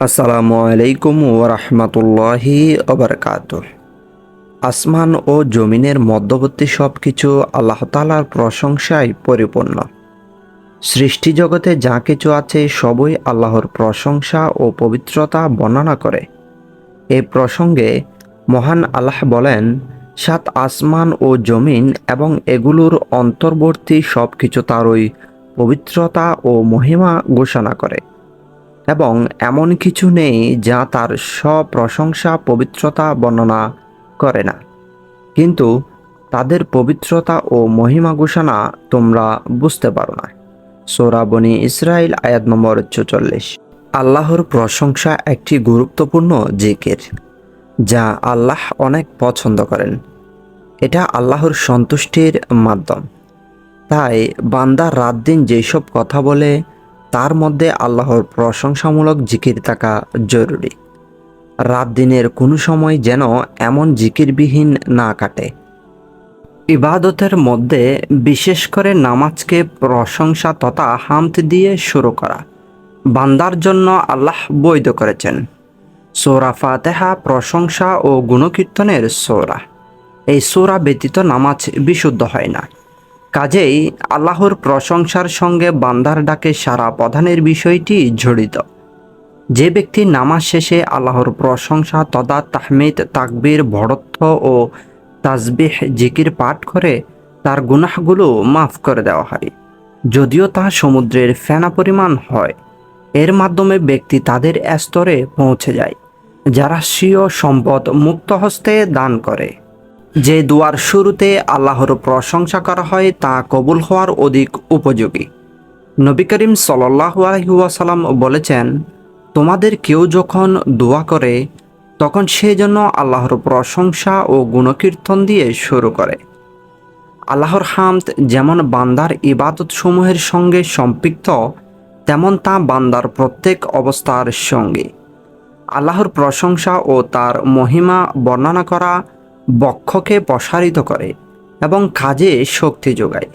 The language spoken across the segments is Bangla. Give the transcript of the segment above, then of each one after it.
আসসালামু আলাইকুম ওরহমতুল্লাহি ওবরকাত আসমান ও জমিনের মধ্যবর্তী সব কিছু আল্লাহ তালার প্রশংসায় পরিপূর্ণ। সৃষ্টি জগতে যা কিছু আছে সবই আল্লাহর প্রশংসা ও পবিত্রতা বর্ণনা করে। এ প্রসঙ্গে মহান আল্লাহ বলেন, সাত আসমান ও জমিন এবং এগুলোর অন্তর্বর্তী সব কিছু তারই পবিত্রতা ও মহিমা ঘোষণা করে। এবং এমন কিছু নেই যা তার স্বপ্রশংসা, পবিত্রতা বর্ণনা করে না। কিন্তু তাদের পবিত্রতা ও মহিমা ঘোষণা তোমরা বুঝতে পারো না। সোরাবনি ইসরায়েল আয়াত নম্বর চৌচল্লিশ। আল্লাহর প্রশংসা একটি গুরুত্বপূর্ণ জিকের, যা আল্লাহ অনেক পছন্দ করেন। এটা আল্লাহর সন্তুষ্টির মাধ্যম। তাই বান্দা রাত দিন যেসব কথা বলে তার মধ্যে আল্লাহর প্রশংসামূলক জিকির থাকা জরুরি। রাত দিনের কোনো সময় যেন এমন জিকিরবিহীন না কাটে। ইবাদতের মধ্যে বিশেষ করে নামাজকে প্রশংসা তথা হামত দিয়ে শুরু করা। বান্দার জন্য আল্লাহ বৈধ করেছেন। সোরা ফাতেহা প্রশংসা ও গুণকীর্তনের সোরা। এই সোরা ব্যতীত নামাজ বিশুদ্ধ হয় না। কাজেই আল্লাহর প্রশংসার সঙ্গে বান্দার ডাকে সারা প্রধানের বিষয়টি জড়িত। যে ব্যক্তি নামাজ শেষে আল্লাহর প্রশংসা তদা তাহমিদ, তাকবীর ভরত্ব ও তাজবিহ, জিকির পাঠ করে তার গুনাহগুলো মাফ করে দেওয়া হয়। যদিও তা সমুদ্রের ফেনা পরিমাণ হয়, এর মাধ্যমে ব্যক্তি তাদের স্তরে পৌঁছে যায়, যারা স্বীয় সম্পদ মুক্ত হস্তে দান করে। যে দুয়ার শুরুতে আল্লাহর প্রশংসা করা হয় তা কবুল হওয়ার অধিক উপযোগী। নবী করিম সাল্লাহু আলহিউসালাম বলেছেন, তোমাদের কেউ যখন দোয়া করে, তখন সে জন্য আল্লাহর প্রশংসা ও গুণকীর্তন দিয়ে শুরু করে। আল্লাহর হামদ যেমন বান্দার ইবাদত সমূহের সঙ্গে সম্পৃক্ত, তেমন তা বান্দার প্রত্যেক অবস্থার সঙ্গে। আল্লাহর প্রশংসা ও তার মহিমা বর্ণনা করা বক্ষকে প্রসারিত করে এবং কাজে শক্তি যোগায়।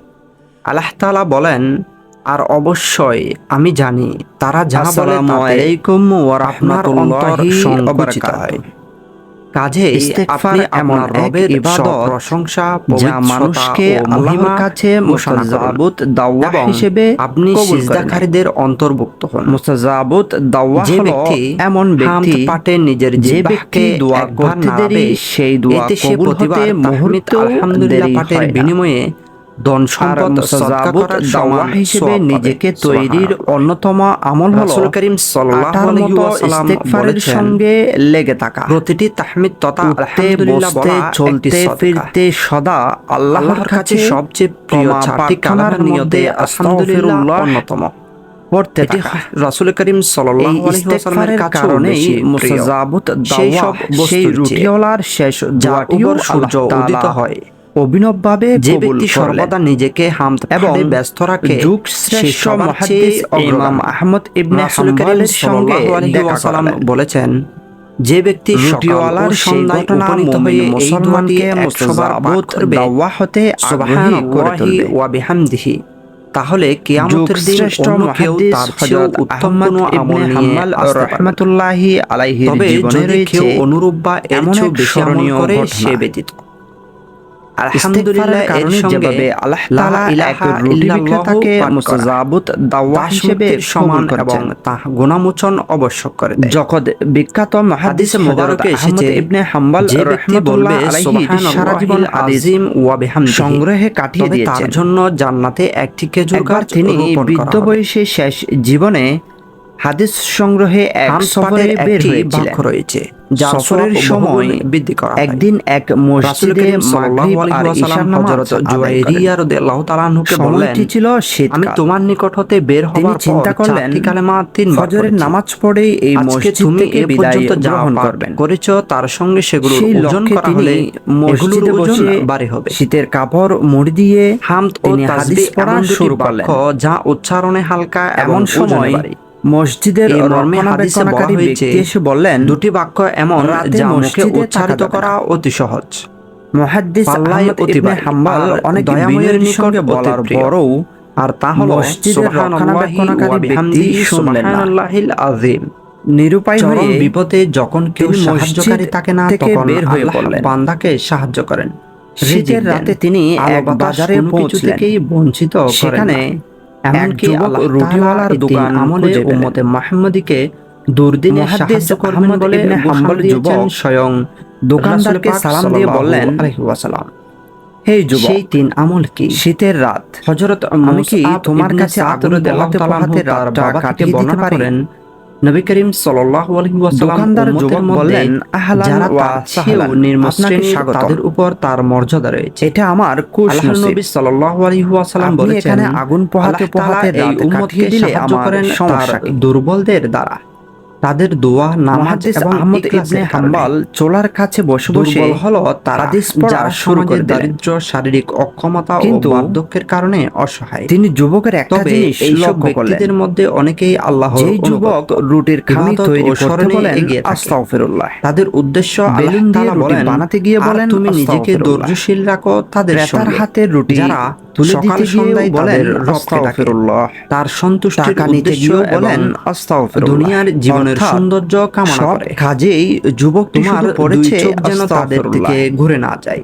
আল্লাহ তালা বলেন আর অবশ্যই আমি জানি তারা যা বলে আলাইকুম ওয়া রাহমাতুল্লাহি হয়। কাজে আপনি আমার রবের ইবাদত প্রশংসা যা মানুষকে আল্লাহর কাছে মুসাজাবুত দাওয়া হিসেবে আপনি সিজদাকারীদের অন্তর্ভুক্ত হন। মুসাজাবুত দাওয়া যে ব্যক্তি এমন ব্যক্তি পাটে নিজের যে ব্যক্তি দোয়া করতে দেরি সেই দোয়া কবুল হতে মুহূর্তে আলহামদুলিল্লাহ পাটের বিনিময়ে ধন সম্পদ সজাবত দাওয়া হিসেবে নিজেকে তৈরির অন্যতম আমল হলো রাসূল করিম সাল্লাল্লাহু আলাইহি ওয়াসাল্লাম ইস্তেগফারের সঙ্গে লেগে থাকা। প্রতিটি তাহমিদ তথা আলহামদুলিল্লাহ বলা চলতে ফিরতে সদা আল্লাহর কাছে সবচেয়ে প্রিয় চারটি নিয়তে আলহামদুলিল্লাহ অন্যতম। পড়তে রাসূল করিম সাল্লাল্লাহু আলাইহি ওয়াসাল্লামের কারণে মুসাজাবত দাওয়া সেই রুটিওয়ালার শেষ দোয়াটিও সূর্য উদিত হয়। অভিনবভাবে যে ব্যক্তি সর্বদা নিজেকে হামদ এবং ব্যস্ত রাখে যুগ শ্রেষ্ঠ মহাদিস ইমাম আহমদ ইবনে হাম্বলের সঙ্গে দেখা সালাম বলেছেন যে ব্যক্তি রুটিওয়ালার সন্ধ্যায় উপনীত হয়ে মুসলমানকে একশোবার বোধ দাওয়া হতে আগ্রহী করে তুলবে ওয়া বিহামদিহি। তাহলে কিয়ামতের দিন অন্য কেউ তার চেয়েও উত্তম কোনো আমল নিয়ে রহমাতুল্লাহি আলাইহি জীবনে রয়েছে অনুরূপ বা এমন এক স্মরণীয় করে সে ব্যতীত। আলহামদুলিল্লাহ এর যেভাবে আল্লাহ তাআলা ইলাহা ইল্লাল্লাহকে মুস্তাজাবুত দাওয়া হিসেবে সমান এবং তা গুণামোচন আবশ্যক করে দেয়। যখন বিখ্যাত মুহাদ্দিস মুবারকে এসেছে ইবনে হাম্বল রাহমাতুল্লাহ আলাইহি সারা জীবন আজিম ওয়া বিহামদিহি। সংগ্রহে কাটিয়ে দিয়েছেন তার জন্য জান্নাতে একটি খেজুর গাছ তিনি বৃদ্ধ বয়সে শেষ জীবনে হাদিস সংগ্রহে এক সফরে বের হয়েছিলেন রয়েছে। সফরের সময় বৃদ্ধি করা একদিন এক মসজিদে মাগরিব আর ইশার নামাজ জুয়াইরিয়া রাদিয়াল্লাহু তাআলা আনহুকে বললেন ছিল শীত আমি তোমার নিকট হতে বের হওয়ার চিন্তা করলেন কালেমা তিন ফজরের নামাজ পড়ে এই মসজিদ থেকে বিদায় গ্রহণ করবেন। করেছ তার সঙ্গে সেগুলো ওজন করা হলে মসজিদে বসে বাড়ি হবে। শীতের কাপড় মুড়ি দিয়ে হামদ ও তাসবিহ পড়া শুরু করলেন। যা উচ্চারণে হালকা এমন সময় মসজিদের মর্মে হাদিসে বলা হয়েছে এসে বললেন দুটি বাক্য এমন যা মুখে উচ্চারিত করা অতি সহজ। মুহাদ্দিস আহমদ ইবনে হাম্বল অনেক দয়াময়ের নিকট বলার পরও আর তা হলো ব্যক্তি সুবহানাল্লাহিল আযীম। নিরুপায় হয়ে বিপদে যখন কেউ সাহায্যকারী থাকে না তখন বের হয়ে পড়লেন। বান্দাকে সাহায্য করেন। শীতের রাতে তিনি এক বাজারে পৌঁছলেন। থেকেই বঞ্চিত সেখানে এমনকি রুটিওয়ালার দোকান আমলে উম্মতে মাহমুদীকে দুর্দিনে সাহায্য করবেন বলে হাম্বল যুবক স্বয়ং দোকানদারকে সালাম দিয়ে বললেন, আলাইহি হে যুবক সেই তিন আমল কি? শীতের রাত হযরত আমি কি তোমার কাছে আতর দেওয়া তাআলা রাতটা কাটিয়ে বলতে করেন নবী করিম সাল্লাল্লাহু আলাইহি ওয়াসাল্লাম দোকানদার উম্মতের যুবক মধ্যে বললেন, আহলান ওয়া তার সাহলান, আপনাকে শ্রেণির তাদের উপর তার মর্যাদা রয়েছে। এটা আমার কুশ আল্লাহর নবী সাল্লাল্লাহু আলাইহি ওয়াসাল্লাম বলেছেন এখানে আগুন পোহাতে পোহাতে এই উম্মতকে সাহায্য আমার করেন তার দুর্বলদের দ্বারা। তাদের দোয়া নামাজ এবং আহমদ ইবনে। হাম্বল চোলার কাছে বসে বসে হলো তারা যারা শুরু করে দারিদ্র শারীরিক অক্ষমতা ও বার্ধক্যের কারণে অসহায়। তিনি যুবকের একটা জিনিস লক্ষ্য করলেন। ব্যক্তিদের মধ্যে অনেকেই আল্লাহ যেই যুবক রুটির খামি তৈরি করতে বলেন আস্তাগফিরুল্লাহ। তাদের উদ্দেশ্য বেলুন দিয়ে রুটি বানাতে গিয়ে বলেন তুমি নিজেকে ধৈর্যশীল রাখো তাদের সঙ্গে। হাতের রুটি যারা তুলে সকাল দিতে সন্ধ্যায় বলেন। আস্তাগফিরুল্লাহ। তার সন্তুষ্টির উদ্দেশ্য গিয়েও বলেন আস্তাগফিরুল্লাহ। দুনিয়ার জীবনের সৌন্দর্য কামনা করে। কাজেই যুবকটি তোমার পড়েছে যেন তাদের। দিকে ঘুরে না যায়।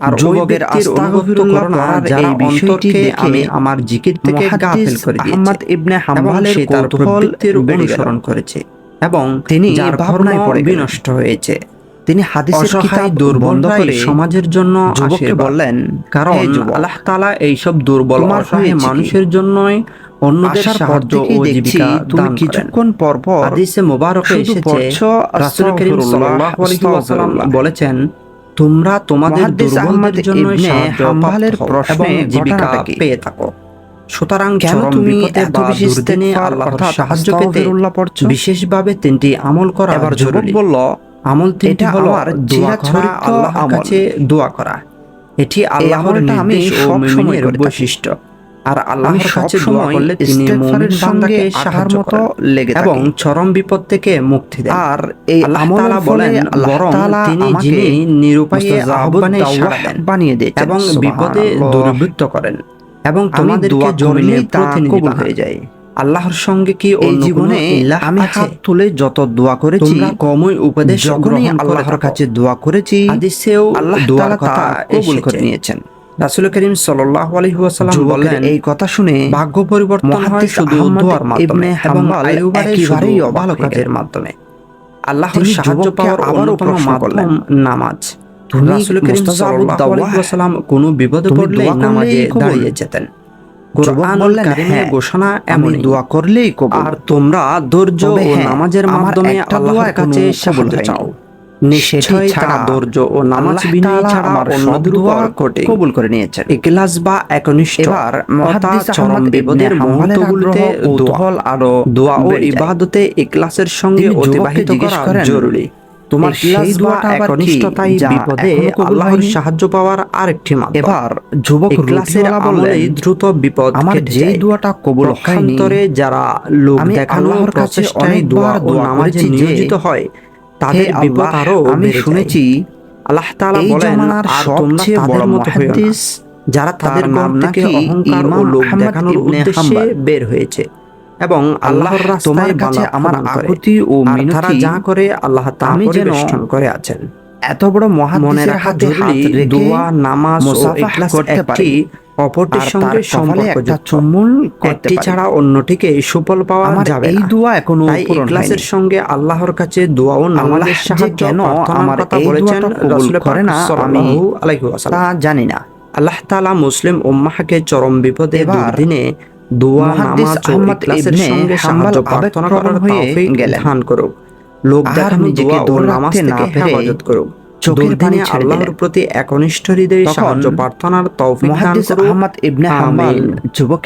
আর যুবকের অনুভূত করোনা যারা এই বিষয়টি দেখে আমি আমার জিকির থেকে গাফিল করে দিয়েছে আহমদ ইবনে এবং সে তার প্রবৃত্তির অনুসরণ করেছে। এবং তিনি যার ভাবনায় পড়ে বিনষ্ট হয়েছে। তিনি হাদিসের কিতাব বন্ধ দুর্বলরাই করে সমাজের জন্য যুবককে। বললেন কারণ যুবক, আল্লাহ তাআলা এইসব দুর্বল তোমার অসহায় মানুষের জন্যই অন্যদের সাহায্য ও জীবিকা তুমি কিছুক্ষণ পর পর হাদিসে মোবারকে এসেছে রাসূল করিম সাল্লাল্লাহু আলাইহি ওয়াসাল্লাম বলেছেন তোমরা তোমাদের দুর্বলদের জন্য হাম্বালের প্রশ্নে জীবিকা পেয়ে থাকো। সুতরাং কেন তুমি এত আল্লাহর সাহায্য পেতে বিশেষভাবে তিনটি আমল করা এবার জরুরি। বলল আমল তিনটি হলো দোয়া করা আল্লাহর কাছে দোয়া করা। এটি আল্লাহর নির্দেশ ও মুমিনের বৈশিষ্ট্য। আর আল্লাহর আমি কাছে দোয়া করলে তিনি মুমিন সঙ্গে সাহায্য মতো লেগে এবং চরম বিপদ থেকে মুক্তি দেন। আর এই আল্লাহ তাআলা বলেন বরং তিনি যিনি নিরুপায়ে আহ্বানে দাওয়াহ দেন এবং বিপদে দুর্বৃত্ত করেন। এবং আমি তোমাদেরকে দোয়া জমিনে প্রতিনিধি কবুল হয়ে যায়। আল্লাহর সঙ্গে কি এই জীবনে আমি হাত তুলে যত দোয়া করেছি কমই উপদেশ যখনই আল্লাহর কাছে দোয়া করেছি হাদিসেও আল্লাহ দোয়ার তাআলা কথা কবুল করে নিয়েছেন। রাসূল করিম ওয়াসাল্লাম যুবকের বললেন এই কথা শুনে ভাগ্য পরিবর্তন হয় শুধু দোয়ার মাধ্যমে এবং একেবারেই কাজের মাধ্যমে। সাহায্য পাওয়ার আবারও প্রশ্ন করলেন, নামাজ। রাসূল করিম ওয়াসাল্লাম কোনো বিপদে পড়লে নামাজে দাঁড়িয়ে যেতেন। হ্যাঁ, ঘোষণা আমি এমনই। দোয়া করলেই আর তোমরা ধৈর্য ও হ্যাঁ, নামাজের মাধ্যমে আল্লাহর কাছে সাহায্য চাও। ছাড়া। ধৈর্য ও নামাজ বিনয়ী ছাড়া দোয়া উপর কবুল করে নিয়েছেন। ইখলাস বা একনিষ্ঠ। এবার চরম বিপদের মুহূর্তগুলোতে আরও দোয়া ও ইবাদতে ইখলাসের সঙ্গে অতিবাহিত করা জরুরি। তোমার সেই দোয়াটা একনিষ্ঠতাই বিপদে আল্লাহর সাহায্য পাওয়ার আরেকটি মাধ্যম। এবার যুবক দ্রুত বিপদ আমার যে। দোয়াটা কবুল হয়নি যারা লোক দেখানোর কাছে অনেকবার দোয়া ও নামাজে নিয়োজিত হয় তাদের বিপদ আরও আমি শুনেছি আল্লাহ তাআলা বলেন জমানার আর সবচেয়ে বড় মুহাদ্দিস যারা তাদের নাম থেকে অহংকার ও লোক দেখানোর উদ্দেশ্যে বের হয়েছে। এবং আল্লাহর রাস্তায় তোমার কাছে আমার আকুতি ও মিনতি যা করে আল্লাহ তা পরিবেষ্টন করে আছেন। এত বড় মনে মহাদ্দিসের হাতে হাত রেখে দোয়া নামাজ ও ইখলাস করতে পারি। অপরটির সঙ্গে তার কপালে সম্পর্ক একটা ছাড়া অন্যটিকে সুফল পাওয়া যাবে এই দোয়া এখনও ইখলাসের সঙ্গে আল্লাহর কাছে নামাজের সাহায্য কেন আমার কথা বলেছেন রাসূল করে না, আমি। তা জানি না। আল্লাহ তাআলা মুসলিম উম্মাহকে চরম বিপদে দুর্দিনে দোয়া নামাজ ও ইখলাসের সঙ্গে সাহায্য প্রার্থনা করার হয়ে তৌফিক। দান করুক। লোক দেখানো নিজেকে দোয়া ও নামাজ থেকে হেফাজত করুক। চোখের পানি আল্লাহর প্রতি একনিষ্ঠ হৃদয়ে সাহায্য প্রার্থনার তৌফিক দান করুন আহমদ ইবনে হাম্বাল যুবক